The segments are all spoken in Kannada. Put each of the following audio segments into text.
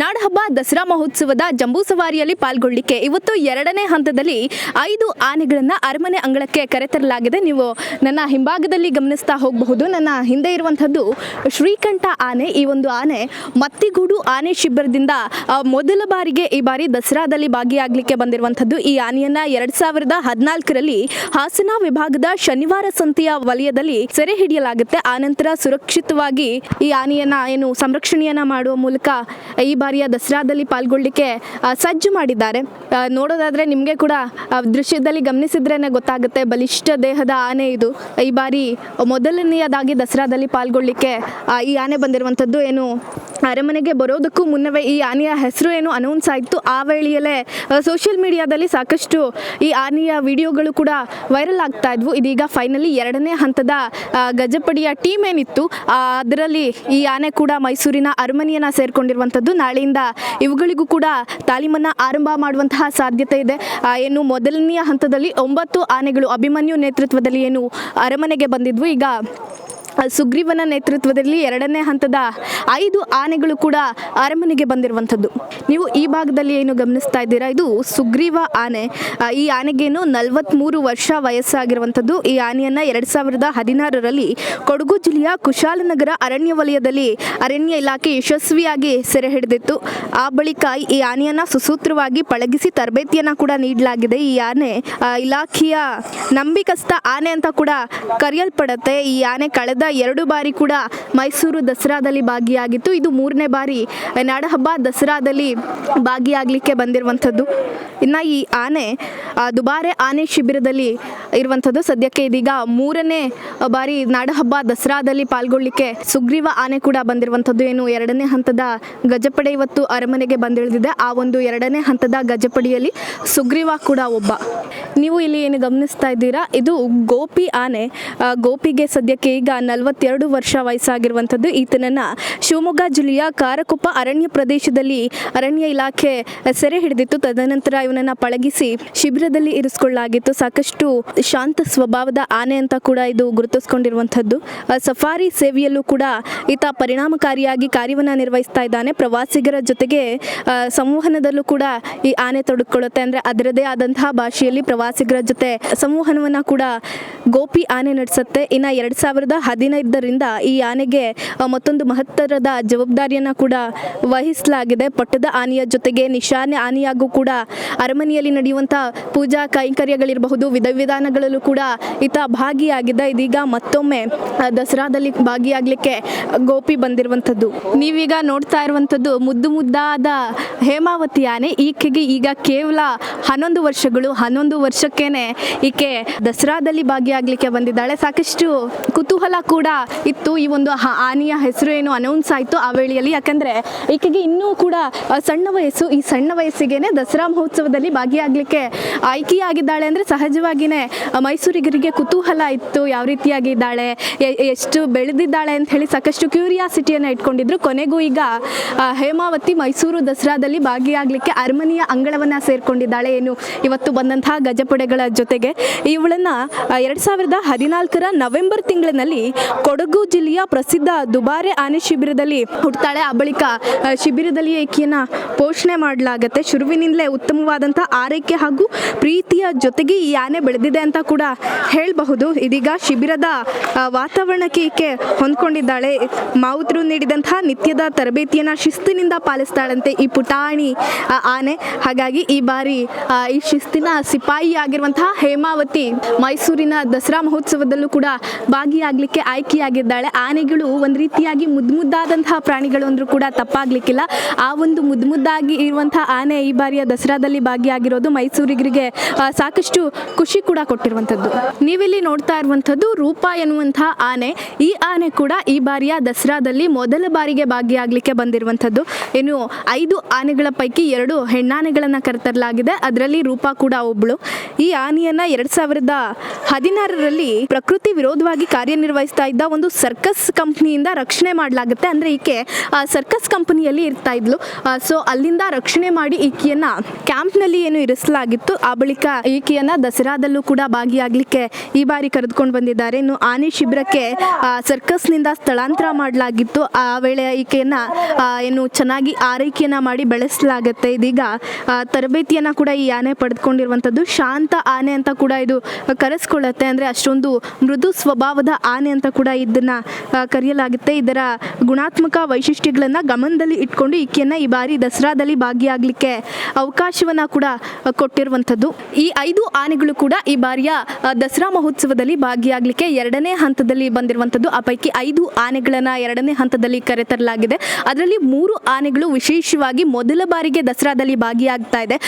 ನಾಡಹಬ್ಬ ದಸರಾ ಮಹೋತ್ಸವದ ಜಂಬೂ ಸವಾರಿಯಲ್ಲಿ ಪಾಲ್ಗೊಳ್ಳಿಕ್ಕೆ ಇವತ್ತು ಎರಡನೇ ಹಂತದಲ್ಲಿ ಐದು ಆನೆಗಳನ್ನು ಅರಮನೆ ಅಂಗಳಕ್ಕೆ ಕರೆತರಲಾಗಿದೆ. ನೀವು ನನ್ನ ಹಿಂಭಾಗದಲ್ಲಿ ಗಮನಿಸ್ತಾ ಹೋಗಬಹುದು. ನನ್ನ ಹಿಂದೆ ಇರುವಂಥದ್ದು ಶ್ರೀಕಂಠ ಆನೆ. ಈ ಒಂದು ಆನೆ ಮತ್ತಿಗೂಡು ಆನೆ ಶಿಬಿರದಿಂದ ಮೊದಲ ಬಾರಿಗೆ ಈ ಬಾರಿ ದಸರಾದಲ್ಲಿ ಭಾಗಿಯಾಗಲಿಕ್ಕೆ ಬಂದಿರುವಂಥದ್ದು. ಈ ಆನೆಯನ್ನ ಎರಡ್ ಸಾವಿರದ ಹದಿನಾಲ್ಕರಲ್ಲಿ ಹಾಸನ ವಿಭಾಗದ ಶನಿವಾರ ಸಂತೆಯ ವಲಯದಲ್ಲಿ ಸೆರೆ ಹಿಡಿಯಲಾಗುತ್ತೆ. ಆನಂತರ ಸುರಕ್ಷಿತವಾಗಿ ಈ ಆನೆಯನ್ನ ಏನು ಸಂರಕ್ಷಣೆಯನ್ನ ಮಾಡುವ ಮೂಲಕ ಈ ಬಾರಿಯ ದಸರಾದಲ್ಲಿ ಪಾಲ್ಗೊಳ್ಳಿಕ್ಕೆ ಸಜ್ಜು ಮಾಡಿದ್ದಾರೆ. ನೋಡೋದಾದರೆ ನಿಮಗೆ ಕೂಡ ದೃಶ್ಯದಲ್ಲಿ ಗಮನಿಸಿದ್ರೇ ಗೊತ್ತಾಗುತ್ತೆ. ಬಲಿಷ್ಠ ದೇಹದ ಆನೆ ಇದು. ಈ ಬಾರಿ ಮೊದಲನೆಯದಾಗಿ ದಸರಾದಲ್ಲಿ ಪಾಲ್ಗೊಳ್ಳಿಕ್ಕೆ ಈ ಆನೆ ಬಂದಿರುವಂಥದ್ದು ಏನು ಅರಮನೆಗೆ ಬರೋದಕ್ಕೂ ಮುನ್ನವೇ ಈ ಆನೆಯ ಹೆಸರು ಏನು ಅನೌನ್ಸ್ ಆಯಿತು. ಆ ವೇಳೆಯಲ್ಲೇ ಸೋಷಿಯಲ್ ಮೀಡಿಯಾದಲ್ಲಿ ಸಾಕಷ್ಟು ಈ ಆನೆಯ ವಿಡಿಯೋಗಳು ಕೂಡ ವೈರಲ್ ಆಗ್ತಾ ಇದ್ವು. ಇದೀಗ ಫೈನಲಿ ಎರಡನೇ ಹಂತದ ಗಜಪಡಿಯ ಟೀಮ್ ಏನಿತ್ತು ಅದರಲ್ಲಿ ಈ ಆನೆ ಕೂಡ ಮೈಸೂರಿನ ಅರಮನೆಯನ್ನು ಸೇರಿಕೊಂಡಿರುವಂಥದ್ದು. ನಾಳೆಯಿಂದ ಇವುಗಳಿಗೂ ಕೂಡ ತಾಲೀಮನ್ನು ಆರಂಭ ಮಾಡುವಂತಹ ಸಾಧ್ಯತೆ ಇದೆ. ಏನು ಮೊದಲನೆಯ ಹಂತದಲ್ಲಿ ಒಂಬತ್ತು ಆನೆಗಳು ಅಭಿಮನ್ಯು ನೇತೃತ್ವದಲ್ಲಿ ಏನು ಅರಮನೆಗೆ ಬಂದಿದ್ವು. ಈಗ ಸುಗ್ರೀವನ ನೇತೃತ್ವದಲ್ಲಿ ಎರಡನೇ ಹಂತದ ಐದು ಆನೆಗಳು ಕೂಡ ಅರಮನೆಗೆ ಬಂದಿರುವಂಥದ್ದು. ನೀವು ಈ ಭಾಗದಲ್ಲಿ ಏನು ಗಮನಿಸ್ತಾ ಇದ್ದೀರಾ? ಇದು ಸುಗ್ರೀವ ಆನೆ. ಈ ಆನೆಗೇನು ನಲವತ್ತ್ಮೂರು ವರ್ಷ ವಯಸ್ಸಾಗಿರುವಂಥದ್ದು. ಈ ಆನೆಯನ್ನು ಎರಡು ಸಾವಿರದ ಹದಿನಾರರಲ್ಲಿ ಕೊಡಗು ಜಿಲ್ಲೆಯ ಕುಶಾಲನಗರ ಅರಣ್ಯ ವಲಯದಲ್ಲಿ ಅರಣ್ಯ ಇಲಾಖೆ ಯಶಸ್ವಿಯಾಗಿ ಸೆರೆ ಹಿಡಿದಿತ್ತು. ಆ ಬಳಿಕ ಈ ಆನೆಯನ್ನು ಸುಸೂತ್ರವಾಗಿ ಪಳಗಿಸಿ ತರಬೇತಿಯನ್ನು ಕೂಡ ನೀಡಲಾಗಿದೆ. ಈ ಆನೆ ಇಲಾಖೆಯ ನಂಬಿಕಸ್ಥ ಆನೆ ಅಂತ ಕೂಡ ಕರೆಯಲ್ಪಡುತ್ತೆ. ಈ ಆನೆ ಕಳೆದ ಎರಡು ಬಾರಿ ಕೂಡ ಮೈಸೂರು ದಸರಾದಲ್ಲಿ ಭಾಗಿಯಾಗಿತ್ತು. ಇದು ಮೂರನೇ ಬಾರಿ ನಾಡಹಬ್ಬ ದಸರಾದಲ್ಲಿ ಭಾಗಿಯಾಗಲಿಕ್ಕೆ ಬಂದಿರುವಂಥದ್ದು. ಇನ್ನು ಈ ಆನೆ ದುಬಾರೆ ಆನೆ ಶಿಬಿರದಲ್ಲಿ ಇರುವಂಥದ್ದು. ಸದ್ಯಕ್ಕೆ ಇದೀಗ ಮೂರನೇ ಬಾರಿ ನಾಡಹಬ್ಬ ದಸರಾದಲ್ಲಿ ಪಾಲ್ಗೊಳ್ಳಿಕ್ಕೆ ಸುಗ್ರೀವ ಆನೆ ಕೂಡ ಬಂದಿರುವಂಥದ್ದು. ಏನು ಎರಡನೇ ಹಂತದ ಗಜಪಡೆ ಇವತ್ತು ಅರಮನೆಗೆ ಬಂದಿಳಿದಿದೆ. ಆ ಒಂದು ಎರಡನೇ ಹಂತದ ಗಜಪಡಿಯಲ್ಲಿ ಸುಗ್ರೀವ ಕೂಡ ಒಬ್ಬ. ನೀವು ಇಲ್ಲಿ ಏನು ಗಮನಿಸ್ತಾ ಇದ್ದೀರಾ? ಇದು ಗೋಪಿ ಆನೆ. ಗೋಪಿಗೆ ಸದ್ಯಕ್ಕೆ ಈಗ ನಲವತ್ತೆರಡು ವರ್ಷ ವಯಸ್ಸಾಗಿರುವಂಥದ್ದು. ಈತನನ್ನ ಶಿವಮೊಗ್ಗ ಜಿಲ್ಲೆಯ ಕಾರಕೊಪ್ಪ ಅರಣ್ಯ ಪ್ರದೇಶದಲ್ಲಿ ಅರಣ್ಯ ಇಲಾಖೆ ಸೆರೆ ಹಿಡಿದಿತ್ತು. ತದನಂತರ ಇವನನ್ನ ಪಳಗಿಸಿ ಶಿಬಿರದಲ್ಲಿ ಇರಿಸಿಕೊಳ್ಳಲಾಗಿತ್ತು. ಸಾಕಷ್ಟು ಶಾಂತ ಸ್ವಭಾವದ ಆನೆ ಅಂತ ಕೂಡ ಇದು ಗುರುತಿಸ್ಕೊಂಡಿರುವಂಥದ್ದು. ಸಫಾರಿ ಸೇವೆಯಲ್ಲೂ ಕೂಡ ಈತ ಪರಿಣಾಮಕಾರಿಯಾಗಿ ಕಾರ್ಯವನ್ನು ನಿರ್ವಹಿಸ್ತಾ ಇದ್ದಾನೆ. ಪ್ರವಾಸಿಗರ ಜೊತೆಗೆ ಸಂವಹನದಲ್ಲೂ ಕೂಡ ಈ ಆನೆ ತೊಡಕೊಳ್ಳುತ್ತೆ. ಅಂದರೆ ಅದರದೇ ಆದಂತಹ ಭಾಷೆಯಲ್ಲಿ ಪ್ರವಾಸಿಗರ ಜೊತೆ ಸಂವಹನವನ್ನು ಕೂಡ ಗೋಪಿ ಆನೆ ನಡೆಸುತ್ತೆ. ಇನ್ನು ಎರಡು ಸಾವಿರದ ಹದಿನೈದರಿಂದ ಈ ಆನೆಗೆ ಮತ್ತೊಂದು ಮಹತ್ತರದ ಜವಾಬ್ದಾರಿಯನ್ನು ಕೂಡ ವಹಿಸಲಾಗಿದೆ. ಪಟ್ಟದ ಆನೆಯ ಜೊತೆಗೆ ನಿಶಾನೆ ಆನೆಯಾಗೂ ಕೂಡ ಅರಮನೆಯಲ್ಲಿ ನಡೆಯುವಂಥ ಪೂಜಾ ಕೈಂಕರ್ಯಗಳಿರಬಹುದು. ವಿಧ ವಿಧಾನಗಳಲ್ಲೂ ಕೂಡ ಈತ ಭಾಗಿಯಾಗಿದ್ದ. ಇದೀಗ ಮತ್ತೊಮ್ಮೆ ದಸರಾದಲ್ಲಿ ಭಾಗಿಯಾಗಲಿಕ್ಕೆ ಗೋಪಿ ಬಂದಿರುವಂಥದ್ದು. ನೀವೀಗ ನೋಡ್ತಾ ಇರುವಂಥದ್ದು ಮುದ್ದು ಮುದ್ದಾದ ಹೇಮಾವತಿ ಆನೆ. ಈಕೆಗೆ ಈಗ ಕೇವಲ ಹನ್ನೊಂದು ವರ್ಷಗಳು. ಹನ್ನೊಂದು ವರ್ಷಕ್ಕೇನೆ ಈಕೆ ದಸರಾದಲ್ಲಿ ಭಾಗಿಯಾಗಲಿಕ್ಕೆ ಬಂದಿದ್ದಾಳೆ. ಸಾಕಷ್ಟು ಕುತೂಹಲ ಕೂಡ ಇತ್ತು. ಈ ಒಂದು ಆನೆಯ ಹೆಸರು ಏನು ಅನೌನ್ಸ್ ಆಯಿತು ಆ ವೇಳೆಯಲ್ಲಿ. ಯಾಕಂದರೆ ಈಕೆಗೆ ಇನ್ನೂ ಕೂಡ ಸಣ್ಣ ವಯಸ್ಸು. ಈ ಸಣ್ಣ ವಯಸ್ಸಿಗೇನೆ ದಸರಾ ಮಹೋತ್ಸವದಲ್ಲಿ ಭಾಗಿಯಾಗಲಿಕ್ಕೆ ಆಯ್ಕೆಯಾಗಿದ್ದಾಳೆ. ಅಂದರೆ ಸಹಜವಾಗಿಯೇ ಮೈಸೂರಿಗರಿಗೆ ಕುತೂಹಲ ಇತ್ತು. ಯಾವ ರೀತಿಯಾಗಿದ್ದಾಳೆ ಎಷ್ಟು ಬೆಳೆದಿದ್ದಾಳೆ ಅಂತ ಹೇಳಿ ಸಾಕಷ್ಟು ಕ್ಯೂರಿಯಾಸಿಟಿಯನ್ನು ಇಟ್ಕೊಂಡಿದ್ರು. ಕೊನೆಗೂ ಈಗ ಹೇಮಾವತಿ ಮೈಸೂರು ದಸರಾದಲ್ಲಿ ಭಾಗಿಯಾಗಲಿಕ್ಕೆ ಅರಮನೆಯ ಅಂಗಳವನ್ನು ಸೇರಿಕೊಂಡಿದ್ದಾಳೆ. ಏನು ಇವತ್ತು ಬಂದಂತಹ ಗಜಪಡೆಗಳ ಜೊತೆಗೆ. ಇವಳನ್ನು ಎರಡು ಸಾವಿರದ ಹದಿನಾಲ್ಕರ ನವೆಂಬರ್ ತಿಂಗಳಿನಲ್ಲಿ ಕೊಡಗು ಜಿಲ್ಲೆಯ ಪ್ರಸಿದ್ಧ ದುಬಾರೆ ಆನೆ ಶಿಬಿರದಲ್ಲಿ ಹುಡ್ತಾಳೆ. ಆ ಬಳಿಕ ಶಿಬಿರದಲ್ಲಿ ಈಕೆಯನ್ನ ಪೋಷಣೆ ಮಾಡಲಾಗತ್ತೆ. ಶುರುವಿನಿಂದಲೇ ಉತ್ತಮವಾದಂಥ ಆರೈಕೆ ಹಾಗೂ ಪ್ರೀತಿಯ ಜೊತೆಗೆ ಈ ಆನೆ ಬೆಳೆದಿದೆ ಅಂತ ಕೂಡ ಹೇಳಬಹುದು. ಇದೀಗ ಶಿಬಿರದ ವಾತಾವರಣಕ್ಕೆ ಈಕೆ ಹೊಂದ್ಕೊಂಡಿದ್ದಾಳೆ. ಮಾವುತರು ನೀಡಿದಂತಹ ನಿತ್ಯದ ತರಬೇತಿಯನ್ನ ಶಿಸ್ತಿನಿಂದ ಪಾಲಿಸ್ತಾಳಂತೆ ಈ ಪುಟಾಣಿ ಆನೆ. ಹಾಗಾಗಿ ಈ ಬಾರಿ ಈ ಶಿಸ್ತಿನ ಸಿಪಾಯಿ ಆಗಿರುವಂತಹ ಹೇಮಾವತಿ ಮೈಸೂರಿನ ದಸರಾ ಮಹೋತ್ಸವದಲ್ಲೂ ಕೂಡ ಭಾಗಿಯಾಗಲಿಕ್ಕೆ ಆಯ್ಕೆಯಾಗಿದ್ದಾಳೆ. ಆನೆಗಳು ಒಂದು ರೀತಿಯಾಗಿ ಮುದ್ದು ಮುದ್ದಾದಂತಹ ಪ್ರಾಣಿಗಳು ಅಂದ್ರೂ ಕೂಡ ತಪ್ಪಾಗ್ಲಿಕ್ಕಿಲ್ಲ. ಆ ಒಂದು ಮುದ್ದು ಮುದ್ದಾಗಿ ಇರುವಂತಹ ಆನೆ ಈ ಬಾರಿಯ ದಸರಾದಲ್ಲಿ ಭಾಗಿಯಾಗಿರೋದು ಮೈಸೂರಿಗರಿಗೆ ಸಾಕಷ್ಟು ಖುಷಿ ಕೂಡ ಕೊಟ್ಟಿರುವಂಥದ್ದು. ನೀವಿಲ್ಲಿ ನೋಡ್ತಾ ಇರುವಂಥದ್ದು ರೂಪ ಎನ್ನುವಂತಹ ಆನೆ. ಈ ಆನೆ ಕೂಡ ಈ ಬಾರಿಯ ದಸರಾದಲ್ಲಿ ಮೊದಲ ಬಾರಿಗೆ ಭಾಗಿಯಾಗಲಿಕ್ಕೆ ಬಂದಿರುವಂಥದ್ದು. ಏನು ಐದು ಆನೆಗಳ ಪೈಕಿ ಎರಡು ಹೆಣ್ಣಾನೆಗಳನ್ನು ಕರೆತರಲಾಗಿದೆ. ಅದರಲ್ಲಿ ರೂಪ ಕೂಡ ಒಬ್ಬಳು ಈ ಆನೆಯನ್ನು ಎರಡು ಸಾವಿರದ ಹದಿನಾರರಲ್ಲಿ ಪ್ರಕೃತಿ ವಿರೋಧವಾಗಿ ಕಾರ್ಯನಿರ್ವಹಿಸ್ತಾ ಇದ್ದ ಒಂದು ಸರ್ಕಸ್ ಕಂಪ್ನಿಯಿಂದ ರಕ್ಷಣೆ ಮಾಡಲಾಗುತ್ತೆ. ಅಂದರೆ ಈಕೆ ಸರ್ಕಸ್ ಕಂಪ್ನಿಯಲ್ಲಿ ಇರ್ತಾ ಇದ್ಲು. ಸೊ ಅಲ್ಲಿಂದ ರಕ್ಷಣೆ ಮಾಡಿ ಈಕೆಯನ್ನ ಕ್ಯಾಂಪ್ನಲ್ಲಿ ಏನು ಇರಿಸಲಾಗಿತ್ತು. ಆ ಬಳಿಕ ಈಕೆಯನ್ನ ದಸರಾದಲ್ಲೂ ಕೂಡ ಭಾಗಿಯಾಗಲಿಕ್ಕೆ ಈ ಬಾರಿ ಕರೆದುಕೊಂಡು ಬಂದಿದ್ದಾರೆ. ಇನ್ನು ಆನೆ ಶಿಬಿರಕ್ಕೆ ಸರ್ಕಸ್ನಿಂದ ಸ್ಥಳಾಂತರ ಮಾಡಲಾಗಿತ್ತು. ಆ ವೇಳೆ ಈಕೆಯನ್ನ ಏನು ಚೆನ್ನಾಗಿ ಆರೈಕೆಯನ್ನ ಮಾಡಿ ಬೆಳೆಸಲಾಗುತ್ತೆ. ಇದೀಗ ತರಬೇತಿಯನ್ನ ಕೂಡ ಈ ಆನೆ ಪಡೆದುಕೊಂಡಿರುವಂಥದ್ದು ಶಾಂತ ಆನೆ ಅಂತ ಕೂಡ ಇದು ಕರೆಸ್ಕೊಳ್ಳುತ್ತೆ. ಅಂದರೆ ಅಷ್ಟೊಂದು ಮೃದು ಸ್ವಭಾವದ ಆನೆ ಅಂತ ಕೂಡ ಇದನ್ನ ಕರೆಯಲಾಗುತ್ತೆ. ಇದರ ಗುಣಾತ್ಮಕ ವೈಶಿಷ್ಟ್ಯಗಳನ್ನು ಗಮನದಲ್ಲಿ ಇಟ್ಕೊಂಡು ಈಕೆಯನ್ನ ಈ ಬಾರಿ ದಸರಾದಲ್ಲಿ ಭಾಗಿಯಾಗಲಿಕ್ಕೆ ಅವಕಾಶವನ್ನ ಕೂಡ ಕೊಟ್ಟಿರುವಂತದ್ದು ಈ ಐದು ಆನೆಗಳು ಕೂಡ ಈ ಬಾರಿಯ ದಸರಾ ಮಹೋತ್ಸವದಲ್ಲಿ ಭಾಗಿಯಾಗಲಿಕ್ಕೆ ಎರಡನೇ ಹಂತದಲ್ಲಿ ಬಂದಿರುವಂಥದ್ದು. ಆ ಪೈಕಿ ಐದು ಆನೆಗಳನ್ನ ಎರಡನೇ ಹಂತದಲ್ಲಿ ಕರೆತರಲಾಗಿದೆ. ಅದರಲ್ಲಿ ಮೂರು ಆನೆಗಳು ವಿಶೇಷವಾಗಿ ಮೊದಲ ಬಾರಿಗೆ ದಸರಾದಲ್ಲಿ ಭಾಗಿಯಾಗ್ತಾ ಇದೆ.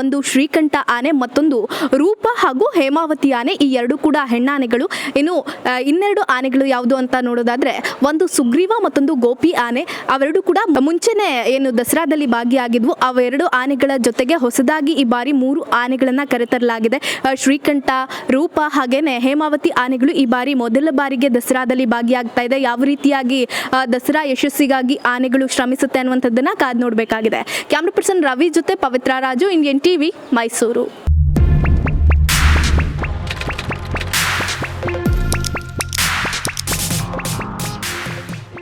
ಒಂದು ಶ್ರೀಕಂಠ ಆನೆ, ಮತ್ತೊಂದು ರೂಪ ಹಾಗೂ ಹೇಮಾವತಿ ಆನೆ, ಈ ಎರಡು ಕೂಡ ಹೆಣ್ಣಾನೆಗಳು. ಇನ್ನು ಇನ್ನೆರಡು ಇನ್ನೆರಡು ಆನೆಗಳು ಯಾವುದು ಅಂತ ನೋಡೋದಾದ್ರೆ ಒಂದು ಸುಗ್ರೀವ ಮತ್ತೊಂದು ಗೋಪಿ ಆನೆ. ಅವೆರಡು ಕೂಡ ಮುಂಚೆನೆ ಏನು ದಸರಾದಲ್ಲಿ ಭಾಗಿಯಾಗಿದ್ವು. ಅವೆರಡು ಆನೆಗಳ ಜೊತೆಗೆ ಹೊಸದಾಗಿ ಈ ಬಾರಿ ಮೂರು ಆನೆಗಳನ್ನ ಕರೆತರಲಾಗಿದೆ. ಶ್ರೀಕಂಠ, ರೂಪ ಹಾಗೇನೆ ಹೇಮಾವತಿ ಆನೆಗಳು ಈ ಬಾರಿ ಮೊದಲ ಬಾರಿಗೆ ದಸರಾದಲ್ಲಿ ಭಾಗಿಯಾಗ್ತಾ ಇದೆ. ಯಾವ ರೀತಿಯಾಗಿ ದಸರಾ ಯಶಸ್ಸಿಗಾಗಿ ಆನೆಗಳು ಶ್ರಮಿಸುತ್ತೆ ಅನ್ನುವಂಥದ್ದನ್ನ ಕಾದ್ ನೋಡಬೇಕಾಗಿದೆ. ಕ್ಯಾಮ್ರಾ ಪರ್ಸನ್ ರವಿ ಜೊತೆ ಪವಿತ್ರ ರಾಜು ಇಂಡಿಯನ್ ಟಿವಿ, ಮೈಸೂರು.